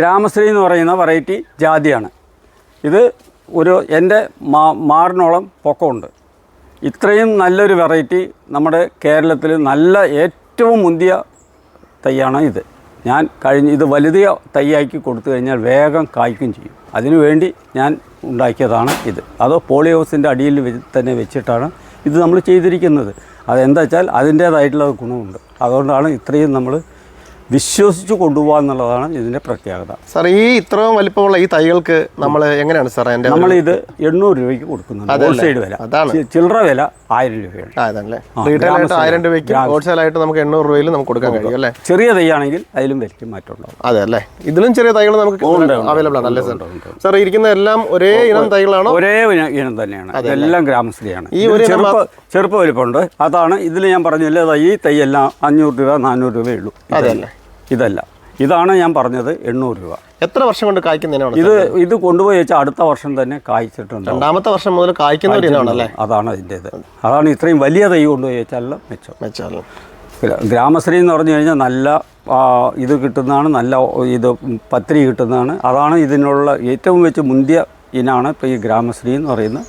ഗ്രാമശ്രീ എന്ന് പറയുന്ന വെറൈറ്റി ജാതിയാണ്. ഇത് ഒരു എന്റെ മാ മാറിനോളം പൊക്കമുണ്ട്. ഇത്രയും നല്ലൊരു വെറൈറ്റി നമ്മുടെ കേരളത്തിൽ നല്ല ഏറ്റവും മുന്തിയ തൈയാണ് ഇത്. ഞാൻ കഴിഞ്ഞ് ഇത് വലുതിയ തൈയാക്കി കൊടുത്തു കഴിഞ്ഞാൽ വേഗം കായ്ക്കും ചെയ്യും. അതിനുവേണ്ടി ഞാൻ ഉണ്ടാക്കിയതാണ് ഇത്. അത് പോളി ഹൗസിന്റെ അടിയിൽ തന്നെ വെച്ചിട്ടാണ് ഇത് നമ്മൾ ചെയ്തിരിക്കുന്നത്. അതെന്താ വെച്ചാൽ അതിന്റേതായിട്ടുള്ള ഗുണമുണ്ട്. അതുകൊണ്ടാണ് ഇത്രയും നമ്മൾ വിശ്വസിച്ച് കൊണ്ടുപോകുക എന്നുള്ളതാണ് ഇതിന്റെ പ്രത്യേകത. സാർ ഈ ഇത്രയും വലിപ്പമുള്ള ഈ തൈകൾക്ക് നമ്മൾ എങ്ങനെയാണ് സാർ എന്റെ നമ്മളിത് എണ്ണൂറ് രൂപയ്ക്ക് കൊടുക്കുന്നുണ്ട്. ഹോൾസെയിൽ വില. അതാണ്. ചില്ലറ വില ആയിരം രൂപയാണ്. റീറ്റെയിൽ ആയിട്ട് ആയിരം രൂപയ്ക്ക് ഹോൾസെയിൽ ആയിട്ട് നമുക്ക് എണ്ണൂറ് രൂപയിൽ നമുക്ക് കൊടുക്കാൻ കഴിയും അല്ലേ? ചെറിയ തൈയാണെങ്കിൽ അതിലും വിലയ്ക്ക് മാറ്റം ഉണ്ടാവും അതെ അല്ലേ? ഇതിലും ചെറിയ തൈകൾ നമുക്ക് അവൈലബിൾ ആണ് അല്ലേ സാർ? സാർ ഇരിക്കുന്ന എല്ലാം ഒരേ ഇനം തൈകളാണോ? ഒരേ ഇനം തന്നെയാണ്. എല്ലാം ഗ്രാമശ്രീയാണ് ഈ ഇത് ഒരു ചെറുപ്പ ചെറുപ്പ വലിപ്പമുണ്ട്. അതാണ് ഇതിൽ ഞാൻ പറഞ്ഞില്ലേ തൈ ഈ തൈ എല്ലാം അഞ്ഞൂറ് രൂപ നാനൂറ് രൂപയേ ഉള്ളൂ. ഇതല്ല ഇതല്ല. ഇതാണ് ഞാൻ പറഞ്ഞത് എണ്ണൂറ് രൂപ. എത്ര വർഷം കൊണ്ട് കായ്ക്കുന്നതിനാണ് ഇത് ഇത് കൊണ്ടുപോയി വെച്ചാൽ അടുത്ത വർഷം തന്നെ കായ്ച്ചിട്ടുണ്ട്. രണ്ടാമത്തെ വർഷം മുതൽ കായ്ക്കുന്ന ഒരു അതിന്റെ ഇത്. അതാണ് അതാണ് ഇത്രയും വലിയ തൈ കൊണ്ടുപോയി വെച്ചാൽ മെച്ചം. മെച്ചം ഗ്രാമശ്രീ എന്ന് പറഞ്ഞു കഴിഞ്ഞാൽ നല്ല ഇത് കിട്ടുന്നതാണ് നല്ല ഇത് പത്രി കിട്ടുന്നതാണ്. അതാണ് ഇതിനുള്ള ഏറ്റവും വെച്ച് മുന്തിയ ഇനാണ് ഇപ്പോൾ ഈ ഗ്രാമശ്രീ എന്ന് പറയുന്ന